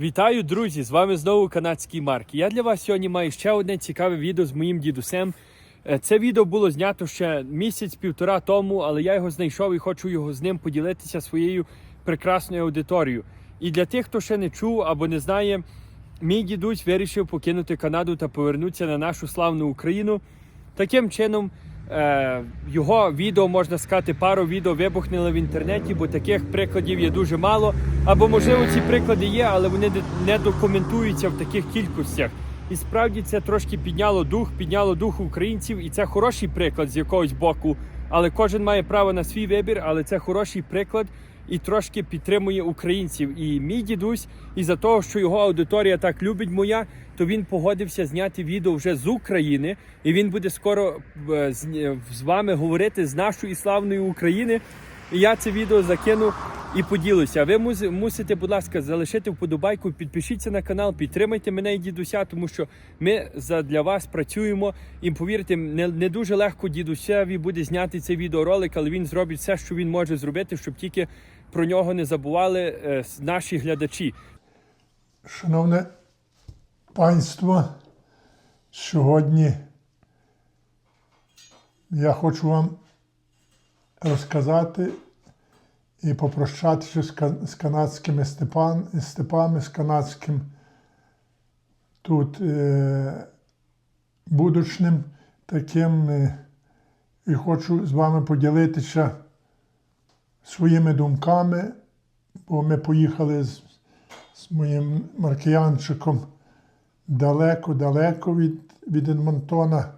Вітаю, друзі! З вами знову канадський Марк. Я для вас сьогодні маю ще одне цікаве відео з моїм дідусем. Е, Це відео було знято ще місяць-півтора тому, але я його знайшов і хочу його з ним поділитися своєю прекрасною аудиторією. І для тих, хто ще не чув або не знає, мій дідусь вирішив покинути Канаду та повернутися на нашу славну Україну. Таким чином, його відео, можна сказати, пару відео вибухнули в інтернеті, бо таких прикладів є дуже мало. Або, можливо, ці приклади є, але вони не документуються в таких кількостях. І справді це трошки підняло дух, підняло дух українців, і це хороший приклад з якогось боку. Але кожен має право на свій вибір, але це хороший приклад і трошки підтримує українців. І мій дідусь, і за того, що його аудиторія так любить моя, то він погодився зняти відео вже з України, і він буде скоро е, з, з вами говорити з нашої славної України. Я це відео закину і поділюся. Ви мусите, будь ласка, залишити вподобайку, підпишіться на канал, підтримайте мене і дідуся, тому що ми для вас працюємо. І повірте, не, не дуже легко дідусеві буде зняти цей відеоролик, але він зробить все, що він може зробити, щоб тільки про нього не забували е, наші глядачі. Шановне панство, сьогодні я хочу вам розказати і попрощатися з канадськими степан, степами, з канадським тут е, будучним таким. Е, і хочу з вами поділитися своїми думками, бо ми поїхали з з моїм маркіянчиком далеко-далеко від, від Едмонтона,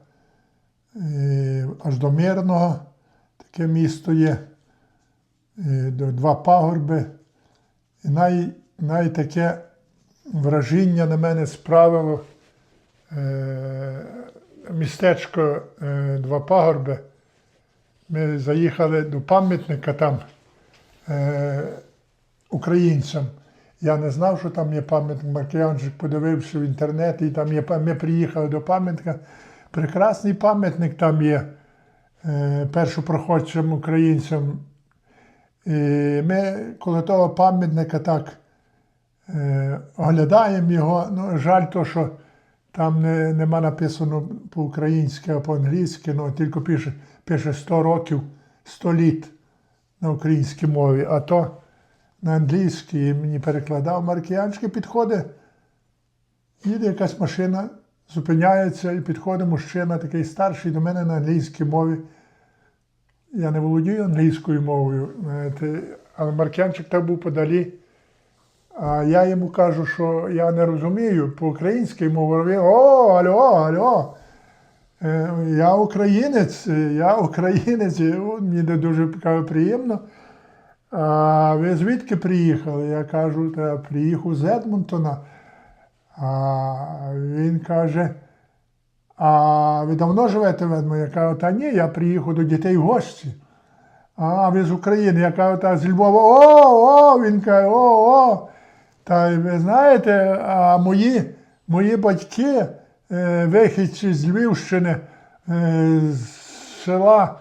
е, аж до Мирного. Таке місто є, два пагорби. І най, най таке враження на мене справило е, містечко е, Два пагорби. Ми заїхали до пам'ятника там е, українцям. Я не знав, що там є пам'ятник. Маркіянчик подивився в інтернеті, і там є ми приїхали до пам'ятника. Прекрасний пам'ятник там є е, першопроходцям українцям. Ми коло того пам'ятника так е, оглядаємо його. Ну, жаль, то, що там не, нема написано по-українськи, а по-англійськи, ну, тільки пише, пише 100 років, 100 літ на українській мові. А то на англійській мені перекладав маркіянське підходить. Їде якась машина, зупиняється і підходить мужчина, такий старший до мене на англійській мові. Я не володію англійською мовою, але маркіянчик так був подалі. А я йому кажу, що я не розумію по-українськи мові. О, алло, алло. Е, Я українець, я українець, І, мені дуже каже, приємно. А ви звідки приїхали? Я кажу, та приїхав з Едмонтона. А він каже, а ви давно живете в? Я кажу, та ні, я приїхав до дітей в гості. А ви з України? Я кажу, та з Львова. О, о, він каже, о, о. Та ви знаєте, а мої, мої батьки, е, вихідці з Львівщини, е, з села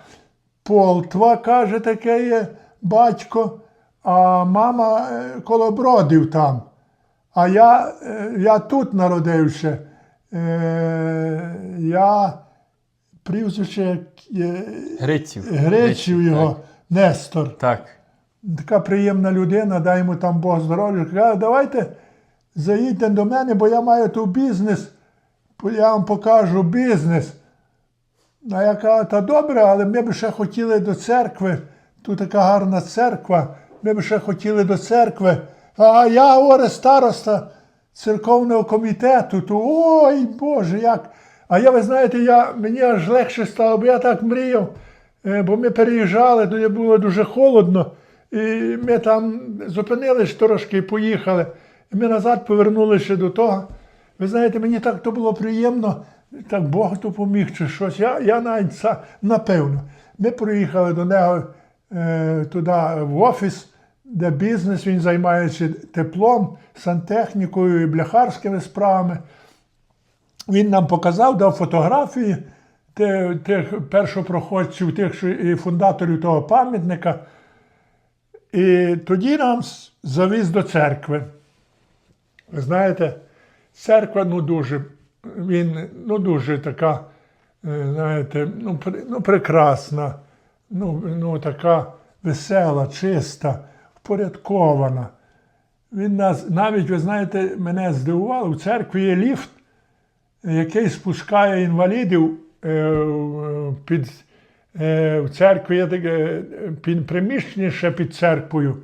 Полтва, каже, таке є батько, а мама е, коло бродів там. А я, е, я тут народився. Е, Я прізвище є, Гриців. Гречів його, Нестор. Так. Така приємна людина, дай йому там Бог здоров'я. Каже, давайте заїдьте до мене, бо я маю тут бізнес, я вам покажу бізнес. А я кажу, та добре, але ми б ще хотіли до церкви. Тут така гарна церква, ми б ще хотіли до церкви. А я говорю, староста церковного комітету, то ой Боже, як. А я, ви знаєте, я, мені аж легше стало, бо я так мріяв, е, бо ми переїжджали, тоді було дуже холодно. І ми там зупинились трошки і поїхали. І ми назад повернулися до того. Ви знаєте, мені так то було приємно, так Бог допоміг чи щось. Я, я навіть напевно. Ми приїхали до нього е, туди в офіс, де бізнес, він займається теплом, сантехнікою і бляхарськими справами. Він нам показав, дав фотографії тих першопроходців, тих і фундаторів того пам'ятника. І тоді нам завіз до церкви. Ви знаєте, церква ну дуже, він, ну, дуже така, е, знаєте, ну, ну, прекрасна, ну, ну, така весела, чиста, впорядкована. Він нас, навіть, ви знаєте, мене здивувало, в церкві є ліфт, який спускає інвалідів е, під, е, в церкві є таке е, приміщення ще під церквою,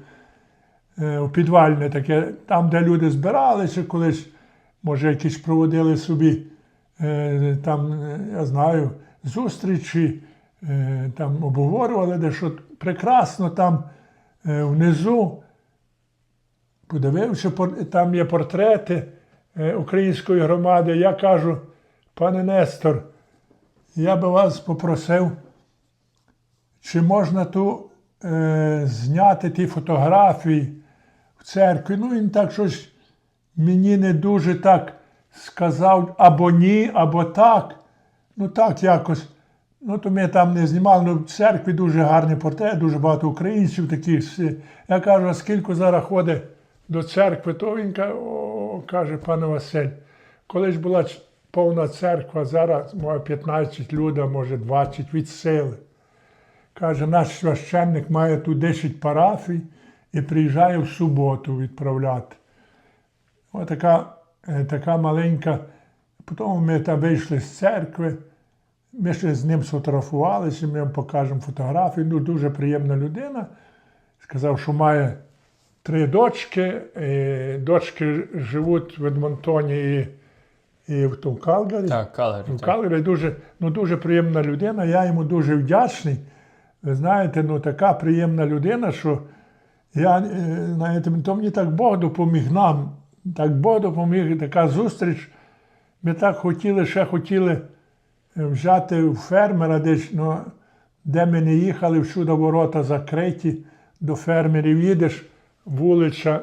е, у підвальне таке, там, де люди збиралися колись, може, якісь проводили собі, е, там, е, я знаю, зустрічі, е, там обговорювали, де що прекрасно там е, внизу. Подивився, там є портрети е, української громади. Я кажу, пане Нестор, я би вас попросив, чи можна ту е, зняти ті фотографії в церкві. Ну, він так щось мені не дуже так сказав, або ні, або так. Ну так якось. Ну, то ми там не знімали, ну в церкві дуже гарний портрет, дуже багато українців таких. всі. Я кажу, а скільки зараз ходить до церкви, то він о, каже пане Василь, колись була повна церква, зараз може 15 людей, може 20 від сили. Каже, наш священник має тут 10 парафій і приїжджає в суботу відправляти. Отака е, така маленька. Потім ми там вийшли з церкви. Ми ще з ним сфотографувалися, ми вам покажемо фотографії. Ну, дуже приємна людина. Сказав, що має три дочки. І дочки живуть в Едмонтоні і, і в тому Калгарі. Так, Калгарі. Ну, так. Дуже, ну, дуже приємна людина. Я йому дуже вдячний. Ви знаєте, ну така приємна людина, що я, е, знаєте, то мені так Бог допоміг нам. Так Бог допоміг, така зустріч. Ми так хотіли, ще хотіли взяти у фермера десь, ну, де ми не їхали, всюди ворота закриті, до фермерів їдеш, вулиця,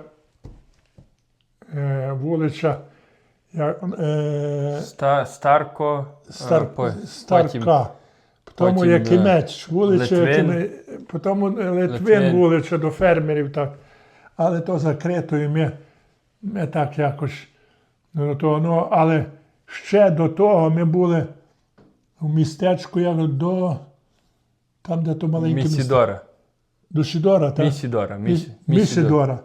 е, вулиця, як, е, Ста, Старко, е, Стар, по- Старка. Тому потім, Якимець, вулиця Литвин. Потім Литвин, Литвин. вулиця до фермерів. так. Але то закрито, і ми, ми так якось. Ну, то, ну, але ще до того ми були в містечку як до. Там, де то маленьке місто. Місідора. До Сідора, так? Місідора. Мі- Місі- Місідора.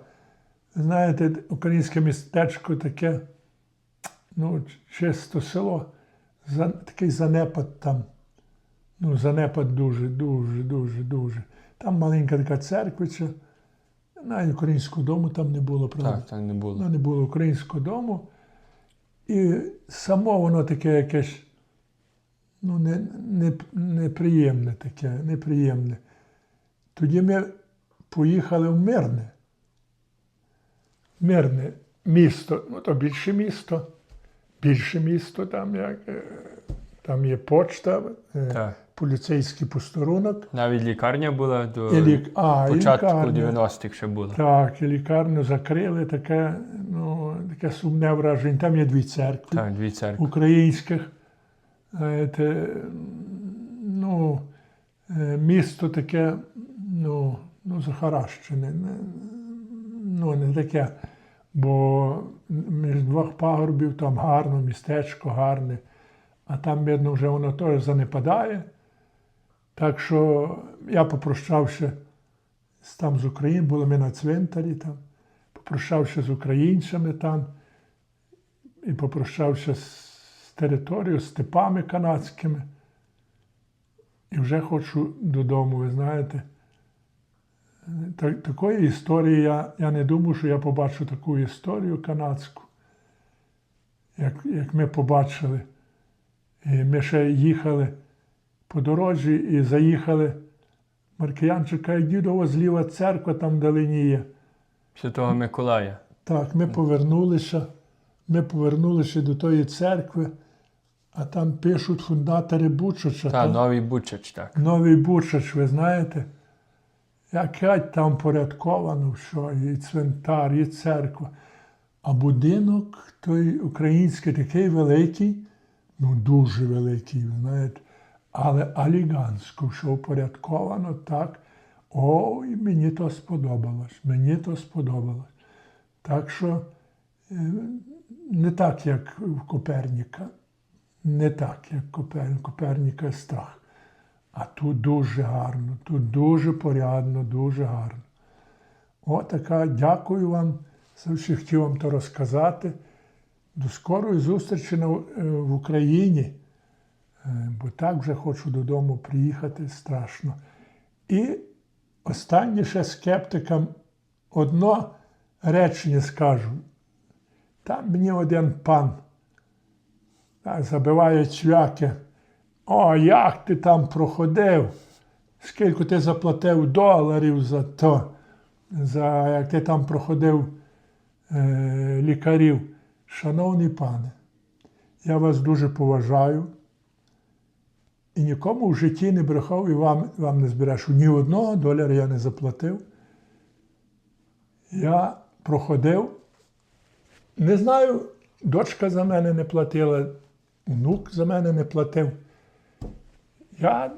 Знаєте, українське містечко таке, ну, чисто село, за, такий занепад там. Ну, занепад дуже, дуже, дуже, дуже. Там маленька така церквиця. Навіть українського дому там не було, правда? Так, так не було. Ну, не було українського дому. І само воно таке якесь ну, не, не, неприємне таке, неприємне. Тоді ми поїхали в Мирне. Мирне місто, ну то більше місто, більше місто, там, як, е, там є почта, е, Так. поліцейський посторунок. Навіть лікарня була до І лік... а, початку 90-х ще була. Так, і лікарню закрили, таке, ну, таке сумне враження. Там є дві церкви Так, дві церкви. українських. Знаєте, ну, е, місто таке, ну, ну захаращене. не- Ну, не таке. Бо між двох пагорбів там гарно, містечко гарне, а там, видно, вже воно теж занепадає. Так що я попрощався там з України, були ми на цвинтарі там, попрощався з українцями там і попрощався з територією, з степами канадськими. І вже хочу додому, ви знаєте. Ta- такої історії я, я не думав, що я побачу таку історію канадську, як, як ми побачили. І ми ще їхали по дорозі і заїхали. Маркіянчик каже, дідова зліва церква там вдалині є. Святого Миколая. Так, ми повернулися. Ми повернулися до тої церкви, а там пишуть фундатори Бучача. Так, та? новий Бучач, так. Новий Бучач, ви знаєте, як там порядковано все, і цвинтар, і церква. А будинок той український такий великий, ну дуже великий, ви знаєте, але алігансько, що упорядковано так. Ой, мені то сподобалось, мені то сподобалось. Так що не так, як в Коперніка. Не так, як Коперніка. Коперніка страх. А тут дуже гарно, тут дуже порядно, дуже гарно. Отака, дякую вам. Завжди хотів вам то розказати. До скорої зустрічі е, в Україні, Е, бо так вже хочу додому приїхати страшно. І останнє ще скептикам одно речення скажу. Там мені один пан так, забиває цвяки. О, як ти там проходив? Скільки ти заплатив доларів за то, за як ти там проходив е, лікарів. Шановний пане, я вас дуже поважаю і нікому в житті не брехав і вам, вам не зберешу. Ні одного долара я не заплатив. Я проходив. Не знаю, дочка за мене не платила, внук за мене не платив. Я,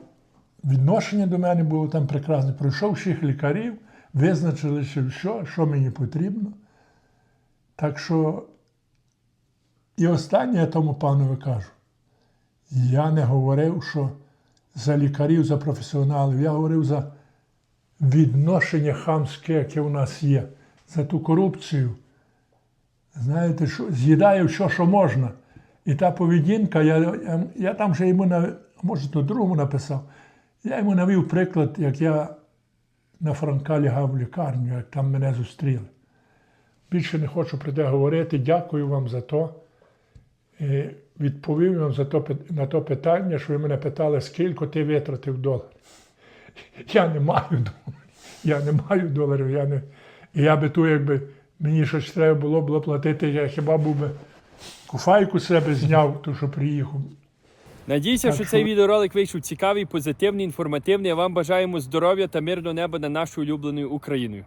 відношення до мене було там прекрасне. Пройшов всіх лікарів, визначили, що, що, мені потрібно. Так що, і останнє я тому панові кажу. Я не говорив, що за лікарів, за професіоналів, я говорив за відношення хамське, яке у нас є, за ту корупцію. Знаєте, що з'їдає все, що можна. І та поведінка, я, я, я там вже йому, на, може, то другому написав, я йому навів приклад, як я на Франка лягав в лікарню, як там мене зустріли. Більше не хочу про те говорити. Дякую вам за то. І відповів вам за то, на то питання, що ви мене питали, скільки ти витратив доларів. Я не маю доларів. Я не маю доларів. Я не... І я би ту, якби мені щось треба було, було платити, я хіба був би куфайку себе зняв, то що приїхав. Надіюся, Так що що- цей відеоролик вийшов цікавий, позитивний, інформативний. А вам бажаємо здоров'я та мирного неба на нашою улюбленою Україною.